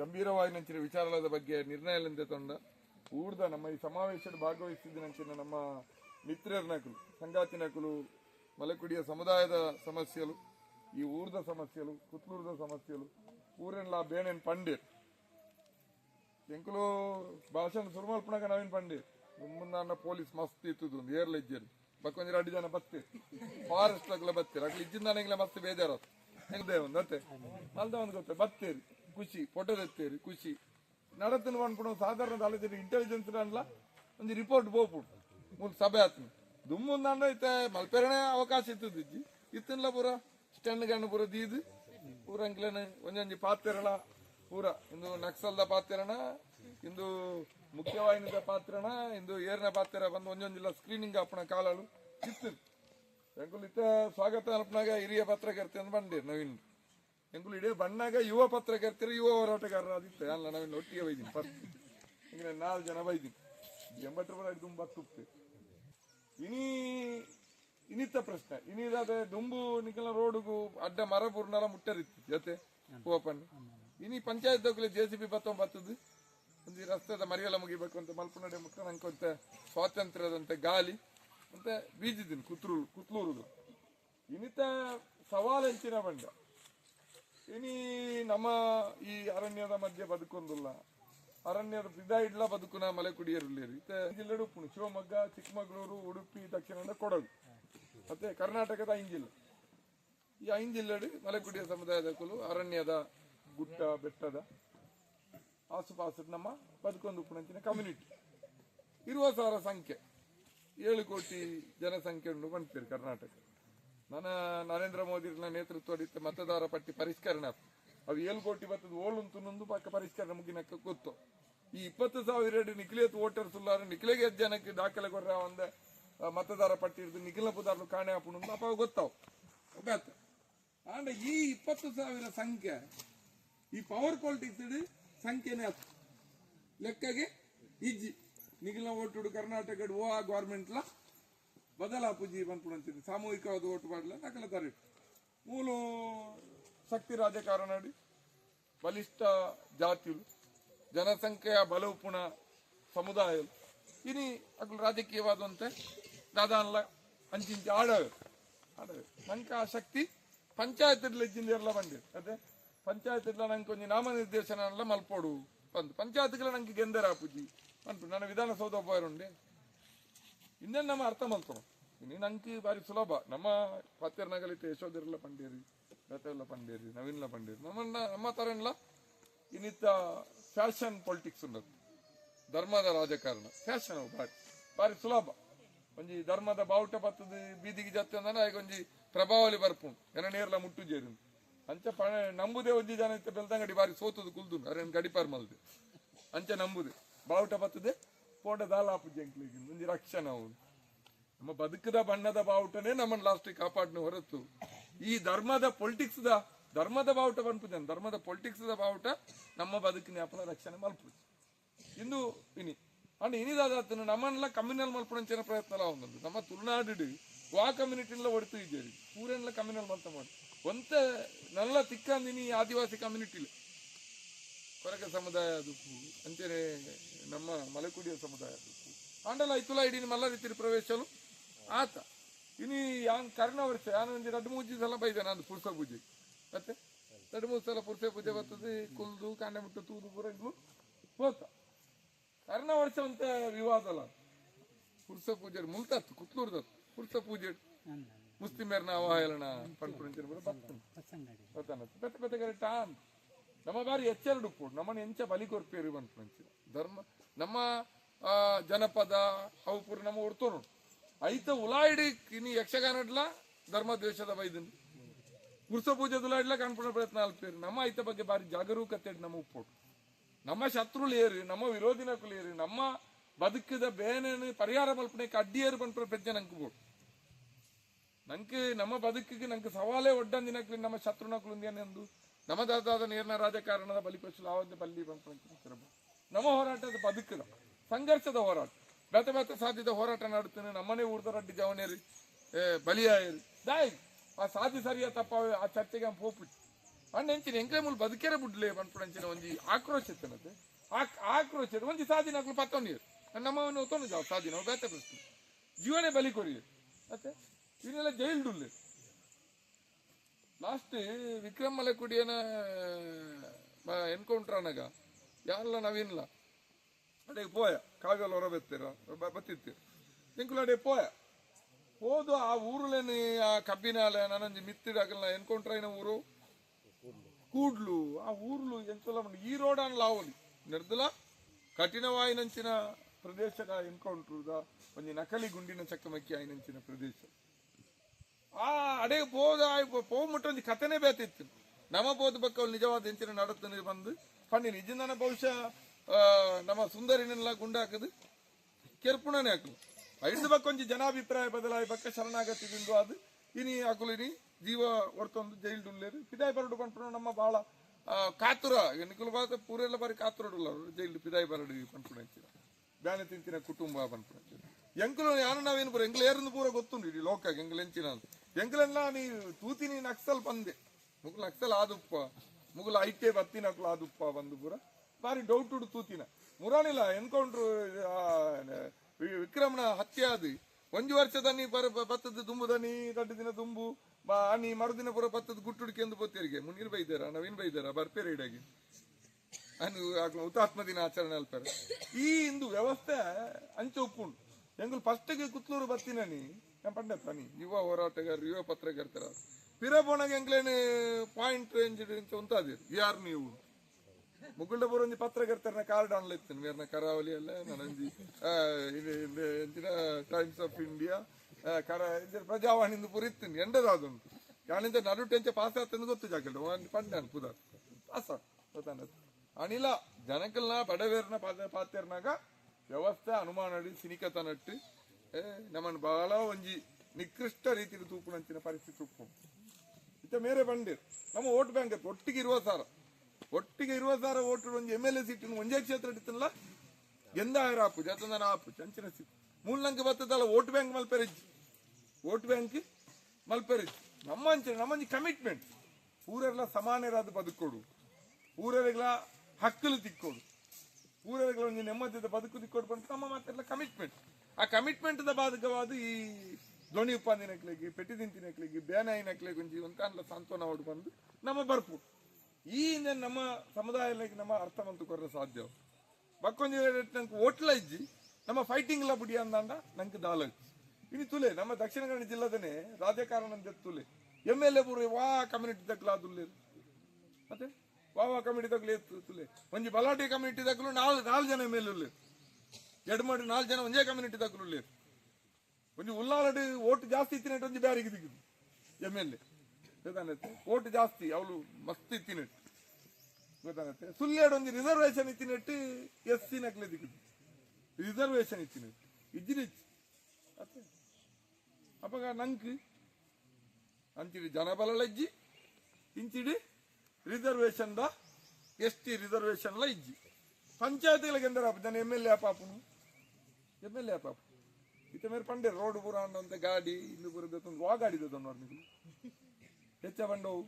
ಗಂಭೀರವಾಗಿನಂಚಿನ ವಿಚಾರಗಳ ಬಗ್ಗೆ ನಿರ್ಣಯಲಿಂದ ತಂಡ ಊರ್ದ ನಮ್ಮ ಈ ಸಮಾವೇಶದ ಭಾಗವಹಿಸಿದ್ದನಂಚಿನ ನಮ್ಮ ಮಿತ್ರರ ನಕಲು, ಸಂಗಾತಿ ಮಲೆಕುಡಿಯ ಸಮುದಾಯದ ಸಮಸ್ಯೆಲು, ಈ ಊರ್ದ ಸಮಸ್ಯೆಲು ಕುತ್ಲೂರ್ದ ಸಮಸ್ಯೆಲು ಊರೆಲ್ಲ ಬೇಣೆನ್ ಪಂಡೇರ್ ಎಂಕುಲು ಭಾಷಣ ಸುರುಮಲ್ಪಣಕ ನವೀನ್ ಪಂಡೇರ್ ಮುಂದ ಪೊಲೀಸ್ ಮಸ್ತ್ ಇತ್ತುದು ಒಂದು ಏರ್ಲ ಇಜ್ಜರು. ಬಕ್ಕೊಂಜಿ ಎರಡು ಜನ ಬತ್ತೇರ್ ಫಾರೆಸ್ಟ್ ಆಗ್ಲ ಬತ್ತೇರ್ ಅಗ್ಲಿ ಇಜ್ಜಿಂದ ಮಸ್ತ್ ಬೇಜಾರು ಹೆಂಗದೆ ಒಂದು ಅತ್ತೆ ಮಲ್ದ ಒಂದು ಗೊತ್ತೆ, ಬತ್ತೇರಿ. ಖುಷಿ ಫೋಟೋ ತೆತ್ತೇರಿ ಖುಷಿ. ನಡತನ ಅನ್ಕೊಂಡು ಸಾಧಾರಣ ಆಲೋಚನೆ ಇಂಟೆಲಿಜೆನ್ಸ್ ಅನ್ಲ, ಒಂದು ರಿಪೋರ್ಟ್ ಬೋಪುಡು ಮುಂದೆ ಸಭೆ ಆತನ ದುಮ್ಮುಂದ ಅಂಡ ಇತ್ತೆ ಮಲ್ಪೆರಣೆ ಅವಕಾಶ ಇತ್ತದ ಇಜ್ಜಿ ಪೂರ ಸ್ಟ್ಯಾಂಡ್ ಗಣ್ಣ ಪೂರ ದೀದು. ಪೂರ ಅಂಕ್ಲೇನ ಒಂಜೊಂಜಿ ಪಾತ್ರೆಗಳ ಪೂರ. ಇಂದು ನಕ್ಸಲ್ದ ಪಾತ್ರಣ, ಇಂದು ಮುಖ್ಯವಾಹಿನಿದ ಪಾತ್ರನ ಇಂದು ಏರ್ನ ಪಾತ್ರ ಬಂದು ಒಂದೊಂದಿಲ್ಲ ಸ್ಕ್ರೀನಿಂಗ್ ಅಪ್ಪನ ಕಾಲಲು ಇತ್ತು. ಇತ್ತ, ಸ್ವಾಗತ ಅಲ್ಪನಾಗ ಹಿರಿಯ ಪತ್ರಕರ್ತೆ ಅಂತ ಬಂದಿರ್ ನವೀನ್ ಎಂಕುಲ್ ಇಡೀ ಬಣ್ಣಾಗ ಯುವ ಪತ್ರಕರ್ತರು ಯುವ ಹೋರಾಟಗಾರರು ಅದಿತ್ತು ಅಲ್ಲ, ನಾವಿನ್ನು ಒಟ್ಟಿಗೆ ಬೈದಿನಿ. ಫಸ್ಟ್ ಹಿಂಗ ನಾಲ್ಕು ಜನ ಬೈದಿನಿ. ಎಂಬತ್ತು ರೂಪಾಯಿ ತುಂಬ ತುಪ್ಪೆ ಇನಿ ಇನಿತ್ತ ಪ್ರಶ್ನೆ. ಇನಿದಾದ ದುಂಬು ನಿಖಲ ರೋಡ್ಗು ಅಡ್ಡ ಮರ ಪೂರ್ಣಲ ಮುಟ್ಟರಿತ್ತು. ಜೊತೆ ಓಪನ್. ಇನಿ ಪಂಚಾಯತ್ ಹೋಗ್ಲಿ ಜೆ ಸಿ ಬಿ ಬತ್ತೊಂಬತ್ತದು ಒಂದು ರಸ್ತೆದ ಮರಿಯೆಲ್ಲ ಮುಗಿಬೇಕು ಅಂತ ಮಲ್ಪನಡೆ ಮುಟ್ಟ ಅಂತ ಸ್ವಾತಂತ್ರ್ಯದಂತೆ ಗಾಲಿ. ಅಂತ ಬೀಜಿದ್ದೀನಿ ಕುತ್ರೂರು ಕುತ್ಲೂರುದು. ಇನಿತ ಸವಾಲೆಂಚಿನ ಬಂಡ. ಇನಿ ನಮ್ಮ ಈ ಅರಣ್ಯದ ಮಧ್ಯೆ ಬದುಕೊಂದಿಲ್ಲ ಅರಣ್ಯದ ಪಿದ ಇಡ್ಲ ಬದುಕುನ ಮಲೆ ಇತ್ತೆ ಜಿಲ್ಲೆಡು ಉಪ್ಪುಣು ಶಿವಮೊಗ್ಗ, ಚಿಕ್ಕಮಗಳೂರು, ಉಡುಪಿ, ದಕ್ಷಿಣ ಕೊಡಗು. ಮತ್ತೆ ಕರ್ನಾಟಕದ ಐದು ಈ ಐದು ಜಿಲ್ಲೆಡು ಮಲೆಕುಡಿಯ ಸಮುದಾಯದ ಕುಲು ಅರಣ್ಯದ ಗುಡ್ಡ ಬೆಟ್ಟದ ಆಸುಪಾಸು ನಮ್ಮ ಬದುಕೊಂದು ಉಪ್ಪುಣಂಚಿನ ಕಮ್ಯುನಿಟಿ ಇರುವ ಸಾವಿರ ಸಂಖ್ಯೆ ಏಳು ಕೋಟಿ ಜನಸಂಖ್ಯೆ ಉಂಡು ಬಂತೀರಿ ಕರ್ನಾಟಕ. ನನ್ನ ನರೇಂದ್ರ ಮೋದಿ ನೇತೃತ್ವದ ಮತದಾರ ಪಟ್ಟಿ ಪರಿಷ್ಕರಣೆ ಅವು ಏಳು ಕೋಟಿ ಬರ್ತದೆ ಓಳುಂತು ಪಕ್ಕ ಪರಿಷ್ಕರಣೆ ಮುಗಿನಕ್ಕ ಗೊತ್ತು. ಈ ಇಪ್ಪತ್ತು ಸಾವಿರ ನಿಖಿಲೇತ್ ವೋಟರ್ಸ್ ಉಲ್ಲಾರ ನಿಖಿಲೆಗೆ ಜನಕ್ಕೆ ದಾಖಲೆ ಕೊಡ್ರ ಒಂದ ಮತದಾರ ಪಟ್ಟಿ ಇರ್ದು ನಿಖಿಲ ಪುದಾರ್ಲು ಕಾಣೆ ಹಾಪುಣು ಅಪ್ಪ ಗೊತ್ತಾವ್. ಗೊತ್ತಾಯ್ತು ಆಂಡ ಈ ಇಪ್ಪತ್ತು ಸಾವಿರ ಸಂಖ್ಯೆ, ಈ ಪವರ್ ಪಾಲಿಟಿಕ್ಸ್ ಸಂಖ್ಯೆನೇ ಆಯ್ತು ಲೆಕ್ಕಗೆ ಇಜ್ಜಿ ನಿಖಿಲ ಓಟುಡು ಕರ್ನಾಟಕ ಓ ಆ ಗೌರ್ಮೆಂಟ್ಲ ಬದಲಾಪುಜಿ ಬಂದ್ಪುಣಂತಿದೆ ಸಾಮೂಹಿಕವಾದ ಓಟು ಮಾಡಲ ನಕಲ ತರಿ ಮೂಲು ಶಕ್ತಿ ರಾಜಕಾರಣಡಿ ಬಲಿಷ್ಠ ಜಾತಿಲು ಜನಸಂಖ್ಯೆಯ ಬಲವು ಸಮುದಾಯ. ಇನಿ ಅಗ್ಲು ರಾಜಕೀಯವಾದಂತೆ ದಾದಾನಲ್ಲ ಅಂಚಿಂಚಿ ಆಡವೆ. ಆಡವೆ. ನಂಗೆ ಆ ಶಕ್ತಿ ಪಂಚಾಯತ್ ಇಜ್ಜಿಂದ ಎಲ್ಲ ಬಂದಿದೆ. ಅದೇ ಪಂಚಾಯತ್ ಇಲ್ಲ ನಂಗೆ ಕೊಂಚ ನಾಮನಿರ್ದೇಶನ ಎಲ್ಲ ಮಲ್ಪೋಡು ಬಂದು ಪಂಚಾಯತ್ಗಳ ನಂಗೆ ಗೆಂದರ ಪೂಜಿ ಅನ್ಪು ನನ್ನ ವಿಧಾನಸೌಧ ಉಂಡೆ ಇನ್ನೇನು ನಮ್ಮ ಅರ್ಥ ಮಲ್ತೋಣ ಇನ್ನು ಅಂಕಿ ಬಾರಿ ಸುಲಭ. ನಮ್ಮ ಪಾತ್ಯರ್ನಾಗಲಿತ್ತು ಯಶೋಧರೆಲ್ಲ ಪಂಡೇರಿ ಲತೆಲ್ಲ ಪಂಡೇರಿ, ನವೀನ್ಲ ಪಂಡೇರಿ. ನಮ್ಮನ್ನ, ನಮ್ಮ ತರ ಎಲ್ಲ ಇನ್ನಿತ್ತ ಫ್ಯಾಷನ್ ಪೊಲಿಟಿಕ್ಸ್ ಅನ್ನೋದು ಧರ್ಮದ ರಾಜಕಾರಣ. ಫ್ಯಾಷನ್ ಅವು ಬಾರಿ ಬಾರಿ ಸುಲಭ. ಒಂಜಿ ಧರ್ಮದ ಬಾವುಟ ಬತ್ತದ ಬೀದಿಗೆ ಜತ್ತೆ ಅಂದ್ರೆ ಪ್ರಭಾವಲಿ ಬರ್ಪುಂಡು ಎನ ನೇರ್ಲ ಮುಟ್ಟು ಜೇರು ಅಂಚ ಪಣ, ನಂಬುದೇ ಒಂಜಿ ಜನ ಇತ್ತ ಬೆಳ್ದಂಗಡಿ ಬಾರಿ ಸೋತದು ಕುಲ್ದು ಅರೇನ್ ಗಡಿಪಾರ್ ಮಲ್ದೆ. ಅಂಚೆ ನಂಬುದೆ. ಬಾವುಟ ಬತ್ತದೆ ಪೋಟ ದಾಲಾಪು ಜಂಕ್ಲಿಗೆ ಒಂಜಿ ರಕ್ಷಣೆ ಅವನು. ನಮ್ಮ ಬದುಕದ ಬಣ್ಣದ ಬಾವುಟನೇ ನಮ್ಮನ್ನು ಲಾಸ್ಟ್ ಕಾಪಾಡ್ನ ಹೊರತು. ಈ ಧರ್ಮದ ಪೊಲಿಟಿಕ್ಸ್ ದ, ಧರ್ಮದ ಬಾವುಟ ಬಂದ್ಪುಜನ್ ಧರ್ಮದ ಪೊಲಿಟಿಕ್ಸ್ ದ ಬಾವುಟ ನಮ್ಮ ಬದುಕಿನ ಅಪಲ ರಕ್ಷಣೆ ಮಲ್ಪುಜಿ ಇಂದು ಇನಿ ಅಂಡ್ ಇನಿದಾದ ನಮ್ಮನ್ನೆಲ್ಲ ಕಮ್ಯುನಲ್ ಮಲ್ಪಡಂಚಿನ ಪ್ರಯತ್ನ ಒಂದೊಂದು ನಮ್ಮ ತುಳುನಾಡು ವಾ ಕಮ್ಯುನಿಟಿಲ್ಲ ಒಡ್ತು ಇದ್ದೇರಿ ಪೂರೆಲ್ಲ ಕಮ್ಯುನಲ್ ಮಲ್ತ ಮಾಡಿ ಒಂತ ನಲ್ಲ ತಿಕ್ಕಂದಿನಿ ಆದಿವಾಸಿ ಕಮ್ಯುನಿಟಿಲಿ ಕೊರಗ ಸಮುದಾಯ ದುಪ್ಪು ಅಂಚನೆ ನಮ್ಮ ಮಲೆಕುಡಿಯ ಸಮುದಾಯ ದುಪ್ಪು. ಆಂಡಲ ಐತುಲ ಇಡೀ ಮಲ್ಲ ರೀತಿ ಪ್ರವೇಶಲು? ಆತ. ಇನಿ ಯಾನ್ ಕರ್ಣ ವರ್ಷ ಯಾನು ಎರಡು ಮೂರು ಸಲ ಬೈದೆ ನಾನು ಪುರುಷ ಪೂಜೆ. ಮತ್ತೆ? ಎರಡು ಮೂರು ಸಲ ಪುರುಷ ಪೂಜೆ ಬರ್ತದೆ ಕುಲ್ದು ಕಾಂಡೆ ಮುಟ್ಟು ತೂದು ಪುರಗಳು ಹೋತ. ಕರ್ಣ ವರ್ಷ ಅಂತ ವಿವಾದ ಅಲ್ಲ ಪುರುಷ ಪೂಜೆ ಮುಲ್ತತ್ತು ಕುತ್ಲೂರ್ದತ್ತು ಪುರುಷ ಪೂಜೆ ಮುಸ್ಲಿಮರ್ನ ಅವಹೇಳನ ಪಡ್ಕೊಂಡು ಬರ್ತಾನೆ ಪೆತ್ತ ಕರೆಕ್ಟ್ ಅಂತ ನಮ್ಮ ಬಾರಿ ಎಚ್ಚರಡು ಕೂಡ. ನಮ್ಮನ್ನು ಎಂಚ ಬಲಿ ಕೊರ್ಪೇರು ಬಂತು ಧರ್ಮ, ನಮ್ಮ ಜನಪದ ಅವು ಪೂರ ನಮ್ಮ ಹೊರ್ತೋರು ಐತ ಉಲಾಯಿಡಿ ಇನಿ ಯಕ್ಷಗಾನಡ್ಲ ಧರ್ಮ ದ್ವೇಷದ ಬೈದನ್. ಪುರುಷ ಪೂಜೆ ದುಲಾಡ್ಲ ಕಾಣ್ಪಡ ಪ್ರಯತ್ನ ಅಲ್ಪೇರಿ ನಮ್ಮ ಐತ ಬಗ್ಗೆ ಬಾರಿ ಜಾಗರೂಕತೆ ನಮ್ಮ ಉಪ್ಪೋಟು. ನಮ್ಮ ಶತ್ರುಳು ಏರಿ, ನಮ್ಮ ವಿರೋಧಿನಕುಲು ಏರಿ, ನಮ್ಮ ಬದುಕಿದ ಬೇನೇನು ಪರಿಹಾರ ಮಲ್ಪನೆಗೆ ಅಡ್ಡಿಯೇರು ಬಂದ ಪ್ರಜ್ಞೆ ನಂಗೆ ಬೋಟು ನಂಗೆ ನಮ್ಮ ಬದುಕಿಗೆ ನಂಗೆ ಸವಾಲೇ ಒಡ್ಡಂದಿನಕ್ಲಿ ನಮ್ಮ ಶತ್ರುನಕಲು ಎಂದು ನಮ್ಮ ದಾದಾದ ನೇರ್ನ ರಾಜಕಾರಣದ ಬಲಿಪಶು ಆವದ್ದೆ ಬಲ್ಲಿ ನಮ್ಮ ಹೋರಾಟದ ಬದುಕಿನ ಸಂಘರ್ಷದ ಹೋರಾಟ. ಬೇತ ಬೆತ್ತ ಸಾಧ್ಯದ ಹೋರಾಟ ನಡುತ್ತೇನೆ ನಮ್ಮನೆ ಊರ್ದ ರಡ್ಡಿ ಜವನೇರಿ ಬಲಿಯಾಯರಿ ದಾಯ್, ಆ ಸಾಧಿ ಸರಿಯ ತಪ್ಪ ಆ ಚರ್ಚೆಗೆ ಹೋಗ್ಬಿಟ್ಟು ಅಂಚೆನ ಎಂಕ್ಲೆ ಮೂಲ ಬದುಕೆರೆ ಬುಡ್ಲೆ ಪನ್ಪುಣಂಚಿನ ಒಂಜಿ ಆಕ್ರೋಶ ಇತ್ತನತೆ ಆಕ್, ಆಕ್ರೋಶ ಒಂಜಿ ಸಾಧಿನ ಹಾಕ್ಲು ಪತ್ತೊಂದು ನಮ್ಮವನ್ನು ಒತ್ತೊಂದು ಜಾವ ಸಾದಿನ ಬೇತ ಪ್ರಶ್ನೆ ಜೀವನೇ ಬಲಿ ಕೊರಿಯರು ಮತ್ತೆ ಇವನ್ನೆಲ್ಲ ಜೈಲ್ಡುಲ್ಲೆ லாஸ்ட்டு விக்ரம் மலைக்குடியன ಎನ್ಕೌಂಟ್ರ್ ಆನಾಗ. ಯಾರಲ್ಲ ನಾವಿಲ್ಲ. ಅಡೆಗೆ ಪೋಯ ಕಾವ್ಯಲ್ಲಿ ಹೊರ ಬತ್ತೀರ ಬತ್ತಿತ್ತೀರ. ತಿಂಕುಲ ಅಡೆ ಪೋಯ. ಹೋದು ಆ ಊರುಲೇನಿ ಆ ಕಬ್ಬಿನಾಲೆ ನನಂಜಿ ಮಿತ್ತಿಡಾಗಲ್ಲ ಎನ್ಕೌಂಟ್ರ್ ಐನ ಊರು? ಕೂಡ್ಲು, ಆ ಊರ್ಲು ಎಂಚಲ ಈ ರೋಡ್ ಅನ್ನ ಲಾವಲಿ ನಿರ್ದಲ ಕಠಿಣವಾಯಿನಂಚಿನ ಪ್ರದೇಶದ ಎನ್ಕೌಂಟ್ರದ ಒಂದು ನಕಲಿ ಗುಂಡಿನ ಚಕಮಕಿ ಆಯಿನಂಚಿನ ಪ್ರದೇಶ. ಆ ಅಡೆಗೆ ಹೋದ ಹೋಗ್ಬಿಟ್ಟು ಒಂದು ಕಥೆನೇ ಬೇತಿತ್ತು. ನಮ್ಮ ಬೋದ ಬಕ್ಕ ಅವ್ರು ನಿಜವಾದ ಹೆಂಚಿನ ನಡತನೆ ಬಂದು ಪಂಡಿನ ಇಜಿಂದನ ಬಹುಶಃ ನಮ್ಮ ಸುಂದರಿನೆಲ್ಲ ಗುಂಡಾಕದು ಕೆರ್ಪುಣನೇ ಹಾಕಲು. ಐದು ಬಕ್ಕ ಒಂಜಿ ಜನಾಭಿಪ್ರಾಯ ಬದಲಾಯಿ ಬಕ್ಕ ಶರಣಾಗತಿ ಬಿಂದು ಅದು. ಇನಿ ಹಾಕಲು ಇನಿ ಜೀವ ಹೊರತೊಂದು ಜೈಲ್ ಡುಲ್ಲೇರು ಪಿದಾಯಿ ಬರಡು ಪಂಪಣ ನಮ್ಮ ಆ, ಕಾತುರ. ನಿಕುಲು ಬಾತ ಪೂರೆಲ್ಲ ಬಾರಿ ಕಾತುರಡುಲ್ಲ ಜೈಲ್ ಪಿದಾಯಿ ಬರಡು ಪಂಪಣ ಹೆಚ್ಚಿನ ಬ್ಯಾನೆ ತಿಂತಿನ ಕುಟುಂಬ ಪಂಪುಣ ಎಂಕುಲು ಯಾರು ನಾವೇನು ಬರೋ ಎಂಗ್ಲೇರಿಂದ ಪೂರ ಗೊತ್ತುಂಡು ಇಡೀ ಲೋಕ ಎಂಗ್ಲೆಂಚಿನ ಅಂತ. ಎಂಗ್ಲೆಲ್ಲ ನೀ ತೂತಿನಿ ನಕ್ಸಲ್ ಬಂದೆ ಮುಗಲ್ ನಕ್ಸಲ್ ಆದುಪ್ಪ. ಮುಗಲ್ ಐಟೆ ಬತ್ತಿನ ಅಕ್ಲು ಆದುಪ್ಪ ಬಂದು ಪೂರ. ಬಾರಿ ಡೌಟ್ ಉಡು ತೂತಿನ. ಮುರಾನಿಲ್ಲ ಎನ್ಕೌಂಟ್ರು ವಿಕ್ರಮನ ಹತ್ಯೆ ಆದಿ. ಒಂಜು ವರ್ಷದನಿ ಬರ ಬತ್ತದ ದುಂಬುದನಿ ದಡ್ಡ ದಿನ ದುಂಬು. ಬಾ, ನೀ ಮರುದಿನ ಪುರ ಬತ್ತದ ಗುಟ್ಟುಡಿಕೆ ಎಂದು ಬತ್ತೇರಿಗೆ ಮುನೀರ್ ಬೈದಾರ, ನವೀನ್ ಬೈದಾರ ಬರ್ಪೇರೆ ಇಡಾಗಿ ಅನು ಆಗ್ಲ ಹುತಾತ್ಮ ದಿನ ಆಚರಣೆ ಅಲ್ಪಾರೆ. ಈ ಇಂದು ವ್ಯವಸ್ಥೆ ಅಂಚೆ ಉಪ್ಪುಂಡು ಫಸ್ಟ್ ಫಸ್ಟ್ಗೆ ಕುತ್ಲೂರು ನಾನು ಪಂಡ ಪನಿ ಯುವ ಹೋರಾಟಗಾರರು, ಯುವ ಪತ್ರಕರ್ತರ. ಪಿರಬೋಣಗೆ ಎಂಗ್ಲೇನು ಪಾಯಿಂಟ್ ರೇಂಜ್ ಉಂತಾದಿರು ಯಾರು ನೀವು? ಮುಗುಳ್ಳ ಬರೋಂಜಿ ಪತ್ರಕರ್ತರ ಕಾರ್ಡ್ ಆನ್ಲ ಇತ್ತೇನೆ ಮೇರ್ನ ಕರಾವಳಿ ಅಲ್ಲ ನನಂಜಿ ಎಂಚಿನ ಟೈಮ್ಸ್ ಆಫ್ ಇಂಡಿಯಾ ಕರ ಪ್ರಜಾವಾಣಿಂದು ಎಂಡದ ಇತ್ತೇನೆ ಎಂಡದಾದುಂಟು ಯಾನಿಂದ ನಡುಟೆಂಚ ಪಾಸ್ ಆಗ್ತದೆ ಗೊತ್ತು ಜಾಕೆಟ್ ಪಂಡ ಅನ್ಪುದ. ಪಾಸ ಗೊತ್ತಾನದು ಅನಿಲ, ಜನಕಲ್ನ, ಬಡವೇರ್ನ ಪಾದ ಪಾತ್ಯರ್ನಾಗ ವ್ಯವಸ್ಥೆ, ಅನುಮಾನ ಸಿನಿಕತನಟ್ಟು ನಮ್ಮನ್ನು ಬಹಳ ಒಂಜಿ ನಿಕೃಷ್ಟ ರೀತಿಯಲ್ಲಿ ತೂಪುನಂಚಿನ ಪರಿಸ್ಥಿತಿ ಉಪ್ಪು ಇತ್ತ ಮೇರೆ ಬಂದಿರ್ ನಮ್ಮ ಓಟ್ ಬ್ಯಾಂಕ್ ಒಟ್ಟಿಗೆ ಇರುವ ಸಾರ. ಒಟ್ಟಿಗೆ ಇರುವ ಸಾರ ಓಟ್ ಒಂದು ಎಂ ಎಲ್ ಎ ಸೀಟ್ ಒಂದೇ ಕ್ಷೇತ್ರ ಇತ್ತಲ್ಲ ಎಂದ ಆಪು, ಜತಂದನ ಆಪು, ಚಂಚಿನ ಸೀಟ್ ಮೂಲಂಕ ಬರ್ತದಲ್ಲ ಓಟ್ ಬ್ಯಾಂಕ್ ಮಲ್ಪೆರಿಜ್ ಓಟ್ ಬ್ಯಾಂಕ್ ಮಲ್ಪೆರಿಜ್ ನಮ್ಮ ಅಂಚೆ ನಮ್ಮಂಜಿ ಕಮಿಟ್ಮೆಂಟ್ ಊರೆಲ್ಲ ಸಮಾನರಾದ ಬದುಕೋಡು. ಊರೆಲ್ಲ ಹಕ್ಕಲು ತಿಕ್ಕೋಡು. ಊರೆಲ್ಲ ಒಂದು ನೆಮ್ಮದಿದ ಬದುಕು ತಿಕ್ಕೋಡು ಬಂದು ನಮ್ಮ ಮಾತೆಲ್ಲ ಕಮಿಟ್ಮೆಂಟ್ ಆ ಕಮಿಟ್ಮೆಂಟ್ ಬಾಧಕವಾದ ಈ ಧ್ವನಿ ಉಪಾದಿನಕ್ಲಿಗೆ ಪೆಟ್ಟಿ ತಿಂತಿನಕ್ಲಿಗೆ ಬೇನಾಯಿನಕ್ಲಿಗೆ ಗುಂಜಿ ಅಂತ ಅಲ್ಲ ಸಾಂತ್ವನ ಹೊಡ್ ಬಂದು ನಮ್ಮ ಬರ್ಪು. ಈ ನಮ್ಮ ಸಮುದಾಯಕ್ಕೆ ನಮ್ಮ ಅರ್ಥವಂತ ಕೊರ ಸಾಧ್ಯ. ಬಕ್ಕೊಂಜಿ ನಂಗೆ ಓಟ್ಲ ಇಜ್ಜಿ, ನಮ್ಮ ಫೈಟಿಂಗ್ ಲ ಬುಡಿ ಅಂದಾಂಡ ನಂಗೆ ದಾಲ ಇನ್ನು ತುಲೆ, ನಮ್ಮ ದಕ್ಷಿಣ ಕನ್ನಡ ಜಿಲ್ಲೆದನೆ ರಾಜಕಾರಣ ಅಂತ ತುಲೆ. ಎಂ ಎಲ್ ಎ ಬರು ವಾ ಕಮ್ಯುನಿಟಿ ತಕ್ಲ ತುಲ್ಲೇರು ಮತ್ತೆ? ವಾ ವಾ ಕಮ್ಯುನಿಟಿ ತಗ್ಲಿ ತುಲೆ. ಒಂಜಿ ಬಲಾಟಿ ಕಮ್ಯುನಿಟಿ ತಗ್ಲು ನಾಲ್ ನಾಲ್ ಜನ ಎಂ ಎಲ್ ಎ ಎರಡು ಮಾಡಿ ನಾಲ್ಕು ಜನ ಒಂದೇ ಕಮ್ಯುನಿಟಿ ತಗ್ಲು ಒಂಜಿ ಉಲ್ಲಾಲಡ್ ಓಟ್ ಜಾಸ್ತಿ ಇತ್ತಿನಟ್ಟು ಒಂಜಿ ಬ್ಯಾರಿಗೆ ದಿಗುದು ಎಂ ಎಲ್ ಎ ಗೊತ್ತಾನತ್ತೆ ಓಟ್ ಜಾಸ್ತಿ, ಅವಳು ಮಸ್ತ್ ಇತ್ತಿನಟ್ಟು ಗೊತ್ತಾನತ್ತೆ ಸುಳ್ಳ್ಯಾಡ್ ಒಂಜಿ ರಿಸರ್ವೇಶನ್ ಇತ್ತಿನಟ್ಟು ಎಸ್ ಸಿ ನಕ್ಲೆ ದಿಗಿದು ರಿಸರ್ವೇಶನ್ ಇತ್ತಿನಟ್ಟು ಇಜ್ಜಿನಿಚ್ಚಿ ಅತ್ತೆ. ಅಪ್ಪಗ ನಂಕ್. ಅಂತಿಡಿ ಜನಬಲ ಇಜ್ಜಿ. ಇಂಚಿಡಿ ರಿಸರ್ವೇಶನ್ ದ ಎಸ್ ಟಿ ರಿಸರ್ವೇಶನ್ ಲ ಇಜ್ಜಿ. ಪಂಚಾಯತ್ಗಳಿಗೆ ಎಂದರ ಜನ ಎಂ ಎಲ್ ಎ ಪಾಪನು? ಎಂ ಪಾಪ ಇತ್ತ ಮೇಲೆ ಪಂಡೆ ರೋಡ್ ಪೂರ ಅಂತ ಗಾಡಿ ಇಂದು ಪೂರ ದತ್ತೊಂದು ವಾ ಗಾಡಿ ದತ್ತೊಂದು ನಿಮಗೆ ಹೆಚ್ಚ ಬಂಡವು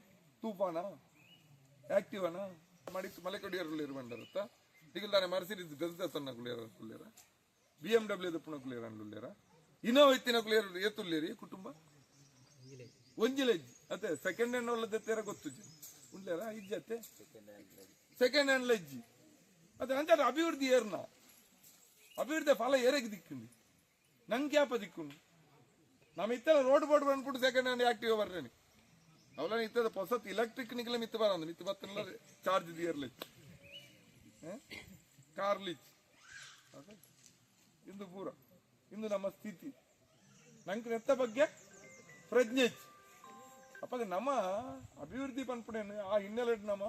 ತೂಪಾನ ಆಕ್ಟಿವನ ಮಡಿ ಮಲೆಕೊಡಿಯರು ಬಂಡರತ್ತ ದಿಗಿಲ್ದಾನೆ ಮರ್ಸಿಡಿಸ್ ಬೆಸ್ ದತ್ತನ್ನ ಕುಳಿಯರ ಕುಳಿಯರ. ಬಿ ಎಂ ಡಬ್ಲ್ಯೂ ದಪ್ಪನ ಕುಳಿಯರ ಅನ್ಲುಳ್ಳಿಯರ ಇನ್ನೋ ಇತ್ತಿನ ಕುಳಿಯರ ಏತುಲ್ಲೇರಿ ಕುಟುಂಬ? ಒಂಜಿಲೆಜ್ಜಿ ಅತ್ತೆ ಸೆಕೆಂಡ್ ಹ್ಯಾಂಡ್ ಒಳ್ಳೆ ತೆರ ಗೊತ್ತು ಉಳ್ಳ್ಯಾರ ಇಜ್ಜತ್ತೆ ಸೆಕೆಂಡ್ ಹ್ಯಾಂಡ್ ಲೆಜ್ಜಿ ಅದೇ ಅಂತಾರೆ ಅಭಿವೃದ್ಧಿ ಏರ್ನ? ಅಭಿವೃದ್ಧಿ ಫಲ ಏರೆಗೆ ದಿಕ್ಕುಂಡು ನಂಗೆ ಯಾಪ ದಿಕ್ಕುಂಡು ನಮ್ಮ ಇತ್ತೆಲ್ಲ ರೋಡ್ ಬೋರ್ಡ್ ಬಂದ್ಬಿಟ್ಟು ಸೆಕೆಂಡ್ ಹ್ಯಾಂಡ್ ಆಕ್ಟಿವ್ ಬರ್ರೇನಿ ಅವಳ ಇತ್ತದ ಹೊಸತ್ ಇಲೆಕ್ಟ್ರಿಕ್ ನಿಕ್ಲೆ ಮಿತ್ತ ಬರಂದು ಮಿತ್ತ ಬತ್ತಲ್ಲ ಚಾರ್ಜ್ ದಿಯರ್ಲಿ ಕಾರ್ಲಿಚ್ ಲಿಚ್ ಇಂದು ಪೂರ. ಇಂದು ನಮ್ಮ ಸ್ಥಿತಿ. ನಂಗೆ ನೆತ್ತ ಬಗ್ಗೆ ಪ್ರಜ್ಞೆ. ಅಪ್ಪ ನಮ್ಮ ಅಭಿವೃದ್ಧಿ ಪನ್ಪುಣೇನು ಆ ಹಿನ್ನೆಲೆ ನಮ್ಮ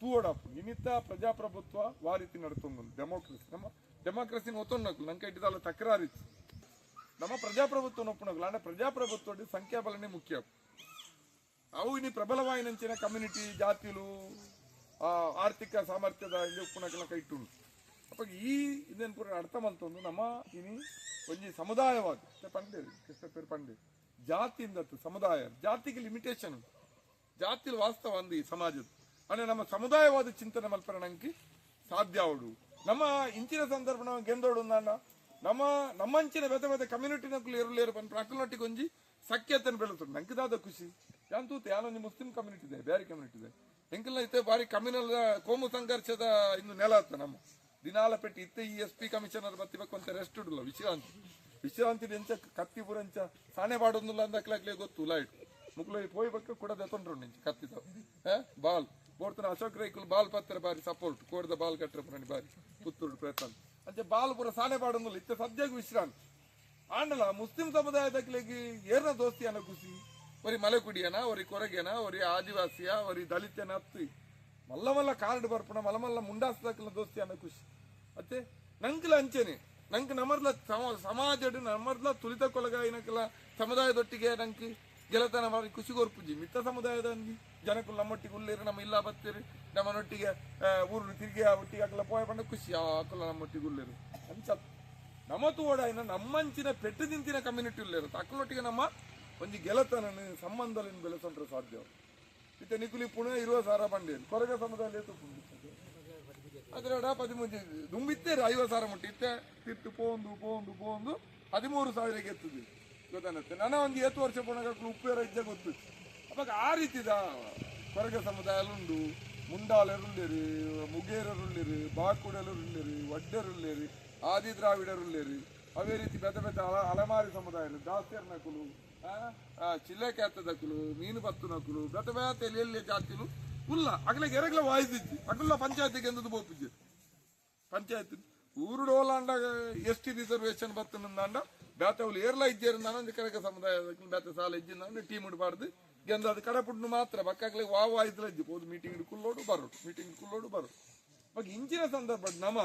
ತೂವಡಪ್ಪು ಇನ್ನಿತ್ತ ಪ್ರಜಾಪ್ರಭುತ್ವ ವಾರಿತಿ ನಡ್ತೊಂದು ಡೆಮೋಕ್ರಸಿ ನಮ್ಮ ಡೆಮೋಕ್ರಸಿನ ಒತ್ತೊಂದು లంక ಇಟ್ಟಿದ್ದಲ್ಲ ತಕರಾರಿತ್ತು ನಮ್ಮ ಪ್ರಜಾಪ್ರಭುತ್ವ ಒಪ್ಪುನಗಳು ಅಂದ್ರೆ ಪ್ರಜಾಪ್ರಭುತ್ವ ಸಂಖ್ಯಾಬಲನೇ ಮುಖ್ಯ. ಅವು ಇನ್ನು ಪ್ರಬಲವಾಯಿನಂಚಿನ ಕಮ್ಯುನಿಟಿ, ಜಾತಿಲು ಆರ್ಥಿಕ ಸಾಮರ್ಥ್ಯದ ಇಲ್ಲಿ ಉಪ್ಪುನಕ್ಕೆಲ್ಲ ಕೈ ಇಟ್ಟುಂಟು. ಅಪ್ಪ ಈ ಇದನ್ನು ಪೂರ ಅರ್ಥ ಮಂತೊಂದು ನಮ್ಮ ಇನಿ ಒಂಜಿ ಸಮುದಾಯವಾಗಿ ಪಂಡೆ ಕೃಷ್ಣ ಪಂಡೆ ಜಾತಿಯಿಂದ ಸಮುದಾಯ, ಜಾತಿಗೆ ಲಿಮಿಟೇಷನ್ ಜಾತಿಲು ವಾಸ್ತವ ಅಂದು ಈ ಸಮಾಜದ ಅಂದ್ರೆ ನಮ್ಮ ಸಮುದಾಯವಾದ ಚಿಂತನೆ ಮಲ್ಪರ ನಂಗೆ ನಮ್ಮ ಇಂಚಿನ ಸಂದರ್ಭ ನಾವು ಗೆಂದೋಡು ನಾನ ನಮ್ಮ ನಮ್ಮಂಚಿನ ಬೆತ ಕಮ್ಯುನಿಟಿ ನಕ್ಕಲು ಇರಲೇರು ಬಂದು ಅಕ್ಕಲೊಟ್ಟಿಗೆ ಒಂಜಿ ಸಖ್ಯತೆಯನ್ನು ಬೆಳೆದ್ರು ನಂಗೆ ದಾದ ಖುಷಿ. ಯಾನ್ ತೂತೆ ಯಾನೊಂದು ಮುಸ್ಲಿಂ ಕಮ್ಯುನಿಟಿ ಇದೆ ಬೇರೆ ಕಮ್ಯುನಿಟಿ ಇದೆ. ಎಂಕೆಲ್ಲ ಇತ್ತೆ ಬಾರಿ ಕಮ್ಯುನಲ್, ಕೋಮು ಸಂಘರ್ಷದ ಇನ್ನು ನೆಲ ಆತ ನಮ್ಮ. ದಿನಾಲ ಪೆಟ್ಟಿ ಇತ್ತೆ ಈ ಎಸ್ ಪಿ ಕಮಿಷನರ್ ಬತ್ತಿಬೇಕು ಅಂತ ರೆಸ್ಟ್ ಇಡಲ್ಲ ವಿಶ್ರಾಂತಿ. ವಿಶ್ರಾಂತಿ ಎಂಚ ಕತ್ತಿ ಪುರಂಚ ಸಾಣೆ ಬಾಡೋದಿಲ್ಲ ಅಂದಕ್ಲಾಗ್ಲೇ ಗೊತ್ತು, ಲೈಟ್. ಮುಕ್ಲು ಪೋಯ್ ಬಕ್ಕ ಕೂಡ ದೆತ್ತೊಂಡ್ರು ನಿಂಚ ಕತ್ತಿದ ಬಾಲ್. ಬೋಡ್ತನ ಅಶೋಕ್ ರೈಕುಲ್ ಬಾಲ್ ಪತ್ರ ಬಾರಿ ಸಪೋರ್ಟ್ ಕೋರ್ದ ಬಾಲ್ ಕಟ್ಟರೆ ಪುರಾಣಿ ಬಾರಿ, ಪುತ್ತೂರು ಪ್ರಯತ್ನ. ಅಂಚೆ ಬಾಲ್ ಪುರ ಸಾನೆ ಬಾಡೊಂದಿಲ್ಲ, ಇತ್ತ ಸದ್ಯಕ್ಕೆ ವಿಶ್ರಾಂತಿ. ಆಂಡಲ, ಮುಸ್ಲಿಂ ಸಮುದಾಯದಕ್ಲೆಗಿ ಏರ್ನ ದೋಸ್ತಿ ಅನ್ನೋ ಖುಷಿ ಒರಿ ಮಲೆಕುಡಿಯನ ಒರಿ ಕೊರಗೆನ ಒರಿ ಆದಿವಾಸಿಯ ಒರಿ ದಲಿತನ ಅತ್ತಿ ಮಲ್ಲ ಮಲ್ಲ ಕಾರ್ಡ್ ಬರ್ಪಣ, ಮಲ್ಲ ಮಲ್ಲ ದೋಸ್ತಿ ಅನ್ನೋ ಖುಷಿ ಮತ್ತೆ ನಂಕಲ ಅಂಚೆನೆ, ನಂಗೆ ನಮರ್ಲ ಸಮ- ನಮರ್ಲ ತುಲಿತ ತುಳಿತ ಕೊಲಗಾಯಿನಕ್ಲ ಸಮುದಾಯದೊಟ್ಟಿಗೆ ನಂಗೆ ಗೆಲತನ ಮಾಡಿ ಖುಷಿ ಕೊರ್ಪುಜಿ ಮಿತ್ತ ಸಮುದಾಯದ ಅಂದಿ ಜನಕ್ಕೂ ನಮ್ಮೊಟ್ಟಿಗೆ ಉಳ್ಳೇರಿ ನಮ್ಮ ಇಲ್ಲ ಬರ್ತೀರಿ ನಮ್ಮನೊಟ್ಟಿಗೆ ಆ, ಊರು ತಿರುಗಿ ಒಟ್ಟಿಗೆ ಅಕ್ಲ ಪೋಯ ಪಂಡ ಖುಷಿ ಹಾಕಲ್ಲ ನಮ್ಮೊಟ್ಟಿಗೆ ಉಳ್ಳೇರು ಅಂಚತ್ ನಮ್ಮ ತೋಡಾಯಿನ ನಮ್ಮಂಚಿನ ಪೆಟ್ಟು ನಿಂತಿನ ಕಮ್ಯುನಿಟಿ ಉಳ್ಳೇರು ಅಕ್ಕಲೊಟ್ಟಿಗೆ ನಮ್ಮ ಒಂದು ಗೆಲತನ ಸಂಬಂಧ ಬೆಳೆಸೊಂಡ್ರೆ ಸಾಧ್ಯ. ಇತ್ತೆ ನಿಕುಲಿ ಪುಣೆ ಇರುವ ಸಾರ ಬಂಡೇರು ಕೊರಗ ಸಮುದಾಯ ಅದ್ರ ಪದಿಮೂರು ದುಂಬಿತ್ತೇರು ಐವತ್ತು ಸಾವಿರ ಮುಟ್ಟಿ ಇತ್ತೆ. ತಿಟ್ಟು ಪೋಂದು ಪೋಂದು ಪೋಂದು ಹದಿಮೂರು ಸಾವಿರ ಎತ್ತುದು. ಗೊತ್ತಾನತ್ತೆ? ನನ್ನ ಒಂದು ಏತು ವರ್ಷ ಪುನಃ ಉಪ್ಪೇರ ಇದ್ದ ಗೊತ್ತು. ಅವಾಗ ಆ ರೀತಿದ ಕೊರಗ ಸಮುದಾಯ ಉಂಡು ಮುಂಡಾಲರುಳ್ಳೇರಿ ಮುಗೇರರುಳ್ಳೇರಿ ಬಾಕುಡಲರುಳ್ಳೇರಿ ವಡ್ಡರುಳ್ಳೇರಿ ಆದಿ ದ್ರಾವಿಡರುಳ್ಳೇರಿ ಅವೇ ರೀತಿ ಬೆದ ಅಲ, ಅಲಮಾರಿ ಸಮುದಾಯ ದಾಸ್ತಿಯರ್ ನಕುಲು ಚಿಲ್ಲೆ ಕ್ಯಾತದಕುಲು ಮೀನು ಬತ್ತು ನಕುಲು, ಬೆತ ಬೇತ ಎಲ್ಲಿ ಜಾತಿಲು, ಉಲ್ಲ ಅಗಲಿಗೆ ಎರಗಲ ವಾಯ್ದಿಜ್ಜಿ ಅಗಲ ಪಂಚಾಯತಿಗೆ ಎಂದದು ಬೋಪಿಜ್ಜಿ ಪಂಚಾಯತ್ ಊರುಡೋಲಾಂಡ ಎಸ್ ಟಿ ರಿಸರ್ವೇಶನ್ ಬರ್ತನಂದಾಂಡ ಬೇತವಲು ಏರ್ಲ ಇದ್ದೇರಿಂದಾನ ಒಂದು ಕರೆಗ ಸಮುದಾಯ ಬೇತ ಸಾಲ ಇಜ್ಜಿಂದ ಟೀಮ್ ಇಡಬಾರ್ದು ಗೆಂದ ಅದು ಕಡಪುಡ್ನು ಮಾತ್ರ. ಬಕ್ಕಾಗ್ಲಿ ವಾವ್ ಇಜ್ಜಿ ಹೋದ್ ಮೀಟಿಂಗ್ ಕುಲ್ಲೋಡು ಬರೋಡು ಮೀಟಿಂಗ್ ಕುಲ್ಲೋಡು ಬರು ಬಗ್ಗೆ ಇಂಚಿನ ಸಂದರ್ಭ ನಮ್ಮ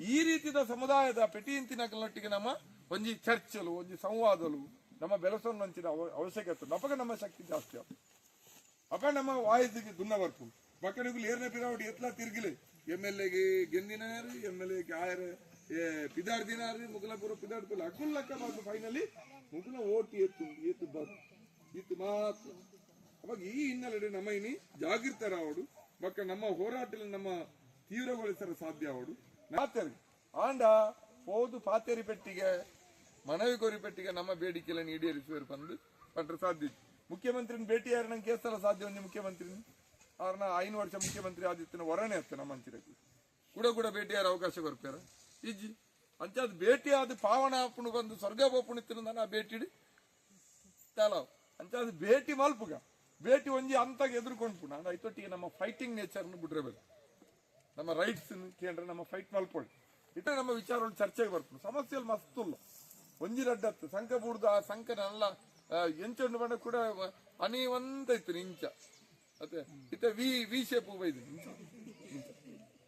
ಈ ರೀತಿಯ ಸಮುದಾಯದ ಪೆಟಿ ಇಂತಿನೊಟ್ಟಿಗೆ ನಮ್ಮ ಒಂಜಿ ಚರ್ಚಲು, ಒಂಜಿ ಸಂವಾದಲು, ನಮ್ಮ ಬೆಳೆಸೋನ್ ಅಂಚಿನ ಅವ- ಅವಶ್ಯಕತೆ ಅಪಗ ನಮ್ಮ ಶಕ್ತಿ ಜಾಸ್ತಿ ಆಗ್ತದೆ ಅಪ ನಮ್ಮ ವಾಯದಿಗೆ ದುನ್ನ ಬರ್ಪು ಮಕ್ಕಳಿಗೂ ಏರ್ನ ಪಿರಾವಡಿ ಎತ್ಲ ತಿರ್ಗಿಲೆ. ಎಂ ಎಲ್ ಎಗೆ ಗೆಂದಿನಾರು ಎಂ ಎಲ್ ಎಗೆ ಆಯರ ದಿನಾರು ಮುಗಲಪುರ ಪಿದಾಡ್ಕೊಲ್ಲ ಅಕುಲ್ ಲೆಕ್ಕ ಫೈನಲಿ ಮುಗಲ ಓಟಿ ಎತ್ತು ಎತ್ತು ಬರ್, ಇತ್ತು ಮಾತ್ರ. ಅವಾಗ ಈ ಹಿನ್ನೆಲೆಯಲ್ಲಿ ನಮ್ಮ ಇನಿ ಜಾಗೃತರಾವಡು ಬಕ್ಕ ನಮ್ಮ ಹೋರಾಟದಲ್ಲಿ ನಮ್ಮ ತೀವ್ರಗೊಳಿಸಲು ಸಾಧ್ಯ ಅವಳು ಆಂಡ ಹೋದು ಪಾತೇರಿ ಪೆಟ್ಟಿಗೆ, ಮನವಿ ಕೋರಿ ಪೆಟ್ಟಿಗೆ ನಮ್ಮ ಬೇಡಿಕೆಗಳನ್ನು ಈಡೇರಿಸುವರು ಬಂದು ಪಟ್ರೆ ಸಾಧ್ಯ ಮುಖ್ಯಮಂತ್ರಿನ ಭೇಟಿ ಯಾರು ನಂಗೆ ಕೇಸಲ್ಲ ಸಾಧ್ಯ ಒಂದು ಮುಖ್ಯಮಂತ್ರಿ ಅವ್ರನ್ನ ಐನು ವರ್ಷ ಮುಖ್ಯಮಂತ್ರಿ ಆದಿತ್ಯನ ವರಣೆ ಹತ್ತ ನಮ್ಮ ಅಂಚಿರಕ್ಕೆ ಕೂಡ ಕೂಡ ಭೇಟಿ ಯಾರು ಅವಕಾಶ ಬರ್ತಾರ ಇಜ್ಜಿ ಅದು ಭೇಟಿ ಆದ ಪಾವನ ಅಪ್ಪನು ಬಂದು ಸ್ವರ್ಗ ಬೋಪುಣಿತ್ತಿನ ಭೇಟಿ ತಾಲವ್ ಅದು ಭೇಟಿ ಮಲ್ಪುಗ. ಭೇಟಿ ಒಂಜಿ ಅಂತಾಗ ಎದುರ್ಕೊಂಡು ನಾನು ಐತೊಟ್ಟಿಗೆ ನಮ್ಮ ಫೈಟಿಂಗ್ ನೇಚರ್ನ ಬಿಡ್ರಬೇಕು ನಮ್ಮ ರೈಟ್ಸ್ ಕೇಂದ್ರ ನಮ್ಮ ಫೈಟ್ ಮಾಡ್ಕೊಳ್ಳಿ ಇಟ್ಟರೆ ನಮ್ಮ ವಿಚಾರಗಳು ಚರ್ಚೆಗೆ ಬರ್ತದೆ ಸಮಸ್ಯೆಯಲ್ಲಿ ಮಸ್ತುಲ್ಲ ಒಂಜಿ ರಡ್ಡತ್ತು ಸಂಕ ಬುಡ್ದು, ಆ ಸಂಕನೆಲ್ಲ ಎಂಚೊಂಡು ಬಣ್ಣ ಕೂಡ ಅನಿವಂತ ಇತ್ತು ಇಂಚ. ಮತ್ತೆ, ಇತ್ತ ವಿ ವಿ ಶೇಪ್ ಬೈದು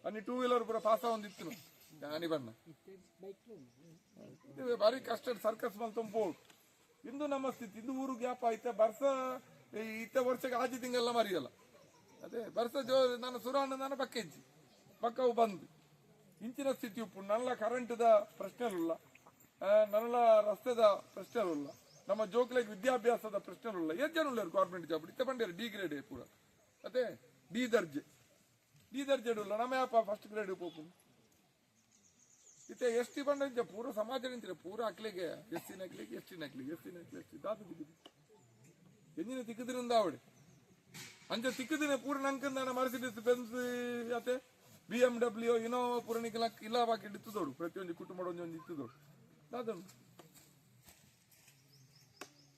ಅನಿ ಟೂ ವೀಲರ್ ಪೂರ ಪಾಸ ಒಂದಿತ್ತು ಅನಿ ಬಣ್ಣ. ಬಾರಿ ಕಷ್ಟ ಸರ್ಕಸ್ ಮಲ್ ತುಂಬೋದು ಇಂದು ನಮ್ಮ ಸ್ಥಿತಿ, ಇದು ಊರು ಗ್ಯಾಪ್ ಆಯ್ತಾ. ಬರ್ಸ? ಇತ್ತ ವರ್ಷಕ್ಕೆ ಆಜಿ ತಿಂಗಲ್ಲ ಮರಿಯಲ್ಲ. ಅದೇ, ಬರ್ಸ ಜೋ ನನ್ನ ಸುರಾಣ ನನ್ನ ಪಕ್ಕ ಇಜ್ಜಿ ಪಕ್ಕವು ಬಂದು. ಇಂಚಿನ ಸ್ಥಿತಿ ಉಪ್ಪು ನನ್ನ ಕರೆಂಟ್ದ ಪ್ರಶ್ನೆಲಿಲ್ಲ ನನ್ನ ರಸ್ತೆದ ಪ್ರಶ್ನೆಲುಲ್ಲ ನಮ್ಮ ಜೋಕ್ಲೆಗ್ ವಿದ್ಯಾಭ್ಯಾಸದ ಪ್ರಶ್ನೆಲಿಲ್ಲ ಎಷ್ಟು ಜನ ಉಳ್ಳರು ಗೌರ್ಮೆಂಟ್ ಜಾಬ್ ಇತ್ತ ಬಂದಿರ ಡಿ ಗ್ರೇಡ್ ಪೂರ. ಅದೇ ಡಿ ದರ್ಜೆ. ಡಿ ದರ್ಜೆ ಇಲ್ಲ ನಮ್ಮ ಯಾಪ ಫಸ್ಟ್ ಗ್ರೇಡ್ ಪೋಪು ಇತ್ತೆ ಎಸ್ ಟಿ ಬಂಡ ಇಂಚ ಪೂರ ಸಮಾಜ ನಿಂತಿರ ಪೂರ ಅಕ್ಲಿಗೆ ಎಸ್ ಸಿ ನಕ್ಲಿಗೆ ಎಸ್ ಟಿ ನಕ್ಲಿಗೆ ಎಸ್ ಸಿ ನಕ್ಲಿ ಎಸ್ ಟಿ ದಾದು ಬಿದ್ದಿದೆ ಎಂಜಿನ ತಿಕ್ಕದ್ರಿಂದ ಅವಳು ಅಂಚ ತಿಕ್ಕದಿನ ಪೂರ ಅಂಕಂದಾನ ಮರ್ಸಿಡಿಸ್ ಬೆನ್ಸ್ ಅತ್ತೆ ಬಿ ಎಂ ಡಬ್ಲ್ಯೂ ಇನೋವಾ ಪೂರ ನಿಕಲ ಇಲ್ಲ ಬಾಕಿ ಇತ್ತದೋಡು ಪ್ರತಿಯೊಂದು ಕುಟುಂಬ ಒಂದು ಇತ್ತದೋಡು ಅದನ್ನು.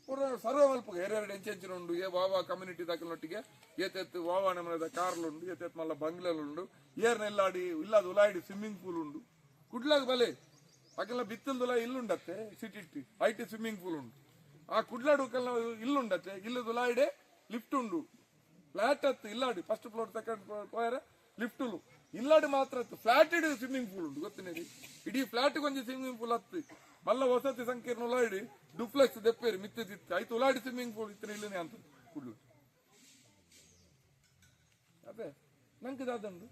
ಪೂರ ಸರ್ವ ಮಲ್ಪಗ ಎರಡೆರಡು ಎಂಚೆಂಚಿನ ಉಂಡು. ಏ ವಾವಾ ಕಮ್ಯುನಿಟಿ ದಾಖಲೊಟ್ಟಿಗೆ ಏತೆತ್ತು ವಾವಾ ನಮನದ ಕಾರ್ಲುಂಡು. ಏತೆತ್ ಮಲ್ಲ ಬಂಗ್ಲೆಲುಂಡು. ಏರ್ನೆಲ್ಲಾಡಿ ಇಲ್ಲಾದ ಉಲಾಡಿ ಸ್ವಿಮ್ಮಿಂಗ್ ಪೂಲ್ ಉಂಡು. ಕುಡ್ಲಾಗ ಬಲೆ. ಅಕ್ಕೆಲ್ಲ ಬಿತ್ತಲ್ದುಲ ಇಲ್ಲುಂಡತ್ತೆ. City I T swimming pool ಉಂಡು ಆ ಕುಡ್ಲಾಡುಕಲ್ ಇಲ್ಲುಂಡತ್ತೆ. ಇಲ್ಲದು ಲಾಯ್ಡೆ, ಲಿಫ್ಟ್ ಉಂಡು. ಫ್ಲಾಟ್ ಅತ್ತು, ಇಲ್ಲಾಡಿ. ಫಸ್ಟ್ ಫ್ಲೋರ್ ಸೆಕೆಂಡ್ ಫ್ಲೋರ್ ಹೋಯರ ಲಿಫ್ಟ್ ಇಲ್ಲಾಡಿ ಮಾತ್ರ ಅತ್ತು. ಫ್ಲಾಟ್ ಇಡಿ ಸ್ವಿಮ್ಮಿಂಗ್ ಪೂಲ್ ಉಂಟು ಗೊತ್ತಿನಿ ಇಡೀ ಫ್ಲಾಟ್ ಕೊಂಚ ಸ್ವಿಮ್ಮಿಂಗ್ ಪೂಲ್ ಹತ್ತಿ ಮಲ್ಲ ವಸತಿ ಸಂಕೀರ್ಣ ಉಲಾಡಿ ಡುಪ್ಲೆಕ್ಸ್ ದೆಪ್ಪೇರಿ ಮಿತ್ತಿತ್ತು ಆಯ್ತು ಉಲಾಡಿ ಸ್ವಿಮ್ಮಿಂಗ್ ಪೂಲ್ ಇತ್ತನ ಇಲ್ಲನೇ ಅಂತ ಕುಡ್ಲು. ಅದೇ, ನಂಗೆ ದಾದಂಡು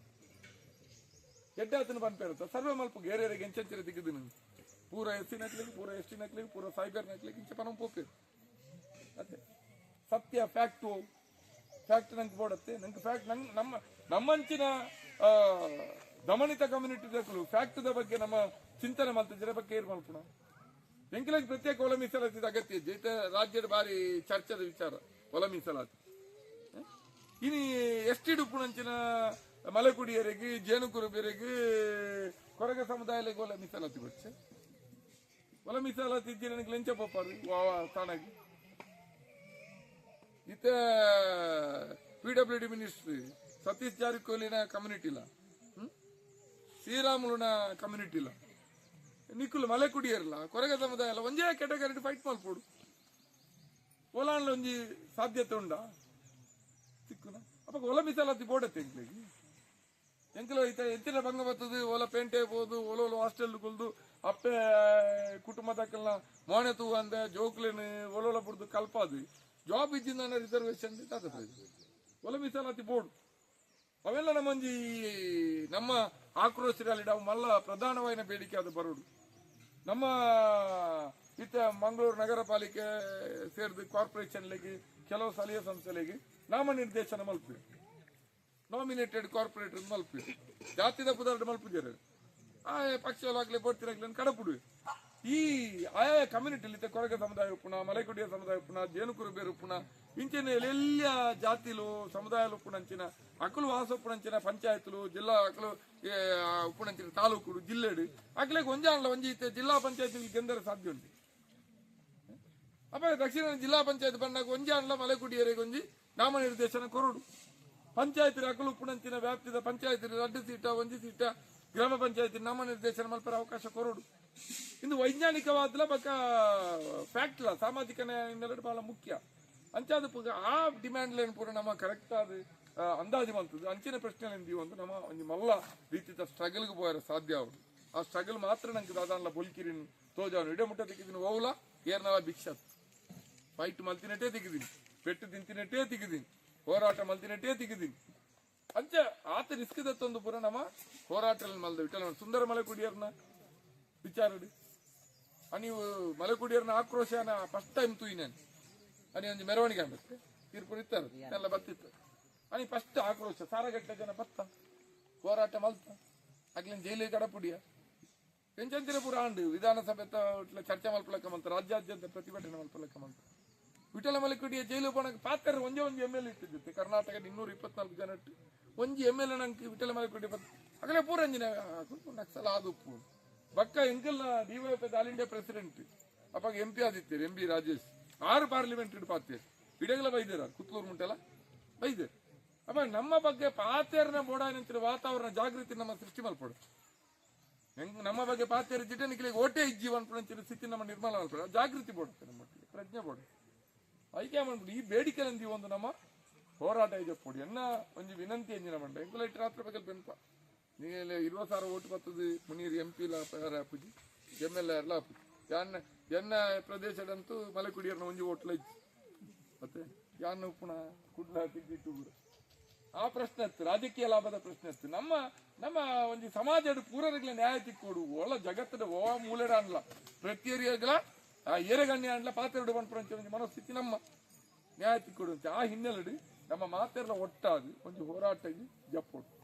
ಬಂದ್ಪೇರುತ್ತ ಸರ್ವೆ ಮಲ್ಪ ಗೇರೆ ಎಂಚೆಂಚರೆ ನಂಗೆ. ಪೂರ ನಕ್ಲಿಗೆ, ಪೂರ ಎಸ್ ಟಿ ನಕ್ಲಿಗೆ, ಪೂರ ಸೈಬರ್ ನಕ್ಲಿಗೆ ಇಂಚೆ ಪನಂ ಪೋಪೇರು ಅದೇ. ಸತ್ಯ, ಫ್ಯಾಕ್ಟು. ಫ್ಯಾಕ್ಟ್ ನಂಗೆ ಬೋಡತ್ತೆ. ನಂಗೆ ಫ್ಯಾಕ್ಟ್, ನಂಗೆ ನಮ್ಮ, ನಮ್ಮಂಚಿನ ದಮನಿತ ಕಮ್ಯುನಿಟಿ ಫ್ಯಾಕ್ಟ್ ದ ಬಗ್ಗೆ ನಮ್ಮ ಚಿಂತನೆ ಮಾಡ್ತಿದ್ರೆ ಬಗ್ಗೆ ಏರ್ ಮಲ್ಪುಣ ಎಂಕಿಲಾಗಿ ಪ್ರತ್ಯೇಕ ಒಲ ಮೀಸಲಾತಿ ಅಗತ್ಯ ಇದು ರಾಜ್ಯದ ಬಾರಿ ಚರ್ಚೆದ ವಿಚಾರ ಒಲ ಮೀಸಲಾತಿ? ಇನಿ ಎಷ್ಟಿಡು ಪುಣಂಚಿನ ಮಲೆಕುಡಿಯರಿಗೆ ಜೇನುಕುರುಬರಿಗೆ ಕೊರಗ ಸಮುದಾಯಕ್ಕೆ ಒಳ ಮೀಸಲಾತಿ ಒಳ ಎಲ್ಲ ತಿದ್ದಿ ನನಗೆ ಲಂಚ ಪಪ್ಪಾರು ವಾವ ತಾನಾಗಿ ಇತ್ತ P W D ministry Satish ಜಾರಕಿಹೊಳಿನ ಇಲ್ಲ? ಶ್ರೀರಾಮುಲುನ ಕಮ್ಯುನಿಟಿ ಇಲ್ಲ ನಿಖುಲ್ ಮಲೆ ಕುಡಿಯರ್ಲ ಕೊರಗ ಸಮುದಾಯ ಅಲ್ಲ ಒಂದೇ ಕೆಟಗರಿ ಫೈಟ್ ಮಾಡ್ಬೋದು ಒಲಾನ್ಲ ಒಂಜಿ ಸಾಧ್ಯತೆ ಉಂಡ ಸಿಕ್ಕುನ ಅಪ್ಪ ಒಲ ಮೀಸಲಾತಿ ಬೋಡತ್ತೆ ಎಂಕ್ಲೆಗೆ ಎಂಕಲ ಐತ ಎಂತಿನ ಭಂಗ ಬರ್ತದೆ ಒಲ ಪೇಂಟೆ ಹೋದು ಒಲ ಒಲ ಹಾಸ್ಟೆಲ್ ಕೊಲ್ದು ಅಪ್ಪೆ, ಕುಟುಂಬದಕ್ಕೆಲ್ಲ ಮೋಣೆ ತೂ ಅಂದ, ಜೋಕ್ಲೇನು ಒಲೊಲ ಬಿಡ್ದು ಕಲ್ಪಾದು ಜಾಬ್ ಇದ್ದಿಂದ ರಿಸರ್ವೇಶನ್ ಒಲ ಮೀಸಲಾತಿ ಬೋರ್ಡ್. ಅವೆಲ್ಲ ನಮ್ಮಂಜಿ, ನಮ್ಮ ಆಕ್ರೋಶದಲ್ಲಿ ನಾವು ಮಲ್ಲ ಪ್ರಧಾನವಾಯಿನ ಬೇಡಿಕೆ ಅದು ಬರೋದು. ನಮ್ಮ ಇತ್ತ ಮಂಗಳೂರು ನಗರ ಪಾಲಿಕೆ ಸೇರಿದ ಕಾರ್ಪೊರೇಷನ್ಲಿಗೆ, ಕೆಲವು ಸ್ಥಳೀಯ ಸಂಸ್ಥೆಗೆ ನಾಮ ನಿರ್ದೇಶನ ಮಲ್ಪಿ. Nominated corporate ಮಲ್ಪಿ. ಜಾತಿದ ಪುದಾರ್ಡ್ ಮಲ್ಪಿದ್ದಾರೆ? ಆ ಪಕ್ಷವಾಗ್ಲಿ ಅಂತ ಕಡಪುಡು. ಈ ಆಯಾ ಕಮ್ಯುನಿಟಿಲಿ ಕೊರಗ ಸಮುದಾಯ ಉಪ್ಪುಣ ಮಲೆಕುಡಿಯ ಸಮುದಾಯ ಉಪ್ಪುಣ ಜೇನುಕುರು ಬೇರು ಉಪ್ಪುಣ ಇಂಚಿನ ಎಲ್ಲ ಜಾತಿಲು ಸಮುದಾಯಲು ಉಪ್ಪುಣಂಚಿನ ಅಕಲು ವಾಸ ಉಪ್ಪುಣಂಚಿನ ಪಂಚಾಯತ್ಲು, ಜಿಲ್ಲಾ ಅಕಲು ಉಪ್ಪುಣಂಚಿನ ತಾಲೂಕುಡು ಜಿಲ್ಲೆಡು. ಅಕ್ಲೆಗ್ ಒಂಜಾನ್ಲ ಒಂಜಿ ಜಿಲ್ಲಾ ಪಂಚಾಯತ್ ಗೆಂದರ ಸಾಧ್ಯ ಉಂಟು. ಅಪ್ಪ ದಕ್ಷಿಣ ಜಿಲ್ಲಾ ಪಂಚಾಯತ್ ಬಂದಾಗ ಒಂಜಿ ಮಲೆಕುಡಿಯರೇ ಒಂಜಿ ನಾಮನಿರ್ದೇಶನ ಕೊರಡು. ಪಂಚಾಯತ್ ಅಕಲು ಉಪ್ಪುಣಂಚಿನ ವ್ಯಾಪ್ತಿದ ಪಂಚಾಯತ್ ಎರಡು ಸೀಟ ಒಂಜಿ ಸೀಟ ಗ್ರಾಮ ಪಂಚಾಯತ್ ನಾಮನಿರ್ದೇಶನ ಮಲ್ಪರ ಅವಕಾಶ ಕೊರೋಡು. ಇಂದು ವೈಜ್ಞಾನಿಕವಾದ ಬಕ ಫ್ಯಾಕ್ಟ್ಲ, ಸಾಮಾಜಿಕ ನ್ಯಾಯ ಬಹಳ ಮುಖ್ಯ. ಅಂಚಾದ ಆ ಡಿಮ್ಯಾಂಡ್ ಪೂರ ನಮ್ಮ ಕರೆಕ್ಟ್ ಆದ ಅಂದಾಜು ಬಂತದ್ದು ಅಂಚಿನ ಪ್ರಶ್ನೆ ನೀವು ಒಂದು ನಮ್ಮ, ಒಂದು ಮಲ್ಲ ರೀತಿಯ ಸ್ಟ್ರಗಲ್ಗೆ ಹೋಯರ ಸಾಧ್ಯ ಅವರು. ಆ ಸ್ಟ್ರಗಲ್ ಮಾತ್ರ ನಂಗೆ ದಾದಾನ್ಲ ಬೊಲ್ಕಿರಿನ್ ತೋಜಾನು ಇಡೇ ಮುಟ್ಟ ತೆಗಿದಿನಿ ಓವ್ಲ ಏರ್ನಲ ಭಿಕ್ಷತ್. ಫೈಟ್ ಮಲ್ತಿನಟ್ಟೇ ತೆಗಿದೀನಿ ಪೆಟ್ಟು ತಿಂತಿನಟ್ಟೇ ತೆಗಿದೀನಿ ಹೋರಾಟ ಮಲ್ತಿನಟ್ಟೇ ತೆಗಿದೀನಿ ಅಂಚ ಆತ ರಿಸ್ಕ್ ದತ್ತೊಂದು ಪೂರ ನಮ್ಮ ಹೋರಾಟ ಮಲ್ದ ವಿಠಲ ಸುಂದರ ಮಲೆ ಕುಡಿಯರ್ನ ವಿಚಾರಡಿ ನೀವು ಮಲೆ ಕುಡಿಯರ್ನ ಆಕ್ರೋಶನ ಫಸ್ಟ್ ಟೈಮ್ ತೂಯಿನೇನು ಅನಿ ಒಂದು ಮೆರವಣಿಗೆ ಅನ್ಬೇಕು ತೀರ್ಪುರ ಇರ್ತಾರೆ ಎಲ್ಲ ಬತ್ತಿತ್ತು ಅನಿ ಫಸ್ಟ್ ಆಕ್ರೋಶ, ಸಾರಗಟ್ಟ ಜನ ಬತ್ತ ಹೋರಾಟ ಮಲ್ತ. ಆಗ್ಲಿನ ಜೈಲಿ ಕಡ ಪುಡಿಯ ಎಂಚಂತಿರ ಪುರ ಆಂಡು ವಿಧಾನಸಭೆ ಚರ್ಚೆ ಮಲ್ಪಲಕ್ಕ ಮಂತ ರಾಜ್ಯಾದ್ಯಂತ ಪ್ರತಿಭಟನೆ ಮಲ್ಪಲಕ್ಕ ಮಂತ ವಿಠಲ ಮಲೆಕುಡಿಯ ಜೈಲು ಬಣಕ್ಕೆ ಪಾತ್ರ ಒಂದೇ ಒಂದು ಎಂ ಎಲ್ ಇಟ್ಟಿದ್ದೆ ಕರ್ನಾಟಕದ ಇನ್ನೂರ ಇಪ್ಪತ್ನಾಲ್ಕು ಜನ ಇಟ್ಟು ಒಂಜಿ ಎಂ ಎಲ್ ನಂಗೆ ವಿಠಲ ಮಲೆಕುಡಿ ಅಗಲೇ ಆಗಲೇ ಪೂರ ಅಂಜಿನ ನಕ್ಸಲ ಆದುಪ್ಪು ಬಕ್ಕ ಎಂಕಲ್ನ ಡಿವೈಎಫ್ ಆಲ್ ಇಂಡಿಯಾ ಪ್ರೆಸಿಡೆಂಟ್ ಅಪ್ಪಾಗ ಎಂ ಪಿ ಆದಿತ್ಯರು ಎಂ ಬಿ ರಾಜೇಶ್. ಆರು ಪಾರ್ಲಿಮೆಂಟ್ ಇಡ್ ಪಾತೆ ಇಡಗಲ ಬೈದಿರ ಕುತ್ತೂರು ಮುಂಟೆಲ್ಲ ಬೈದೇರು ಅಪ್ಪ, ನಮ್ಮ ಬಗ್ಗೆ ಪಾತೇರ್ನ ಬೋಡಾನಂತಿರ ವಾತಾವರಣ ಜಾಗೃತಿ ನಮ್ಮ ಸೃಷ್ಟಿ ಮಲ್ಪಡು ಹೆಂಗ್ ನಮ್ಮ ಬಗ್ಗೆ ಪಾತೇರ ಜಿಟನಿಗೆ ಓಟೆ ಇಜ್ಜಿ ಅನ್ಪಡಿನ ಸ್ಥಿತಿ ನಮ್ಮ ನಿರ್ಮಲ ಮಲ್ಪಡು ಜಾಗೃತಿ ಬೋಡುತ್ತೆ ನಮ್ಮ ಪ್ರಜ್ಞೆ ಬೋಡು ಐಕ್ಯ ಮಾಡ್ಬಿಡಿ. ಈ ಬೇಡಿಕೆ ನಂದಿ ಒಂದು ನಮ್ಮ ಹೋರಾಟ ಇದೆ ಕೊಡಿ ಎನ್ನ ಒಂಜಿ ವಿನಂತಿ ಎಂಜಿನ ಮಂಡ ಎಂಕುಲ ಇಟ್ಟು ರಾತ್ರಿ ಬಗ್ಗೆ ಬೆನ್ಪ ನೀಲೆ ಇರುವ ಸಾವಿರ ಓಟು ಬರ್ತದೆ. ಮುನೀರ್ ಎಂ ಪಿ ಆಪುಜಿ ಎಂ ಎಲ್ ಎಲ್ಲ ಆಪುಜಿ ಯಾನ್ನ ಎನ್ನ ಪ್ರದೇಶದಂತೂ ಮಲೆ ಕುಡಿಯರ್ನ ಒಂಜಿ ಓಟ್ಲ ಇದ್ದು ಮತ್ತೆ ಯಾನ್ನ ಉಪ್ಪುಣ ಕುಡ್ಲ ತಿಗ್ಗಿಟ್ಟು ಕೂಡ. ಆ ಪ್ರಶ್ನೆ ಇತ್ತು. ರಾಜಕೀಯ ಲಾಭದ ಪ್ರಶ್ನೆ ಇತ್ತು. ನಮ್ಮ ನಮ್ಮ ಒಂದು ಸಮಾಜದ ಪೂರರಿಗೆ ನ್ಯಾಯ ತಿಕ್ಕೋಡು. ಒಳ ಜಗತ್ತದ ಓ ಮೂಲೆಡ ಅನ್ಲ ಪ್ರತಿ ಏರಿಯಾಗಳ ಆ ಎರೆಗಣ್ಣೆ ಅಂಡ್ಲ ಪಾತ್ರೆ ಒಂದು ಮನಸ್ಥಿತಿ ನಮ್ಮ. ನ್ಯಾಯ ತಿಕ್ಕೊಡು ಆ ಹಿನ್ನೆಲೆಡು ನಮ್ಮ ಮಾತೆಲ್ಲ ಒಟ್ಟಾಗಿ ಒಂದು ಹೋರಾಟಗಿ ಜಪ್ಪೋಡು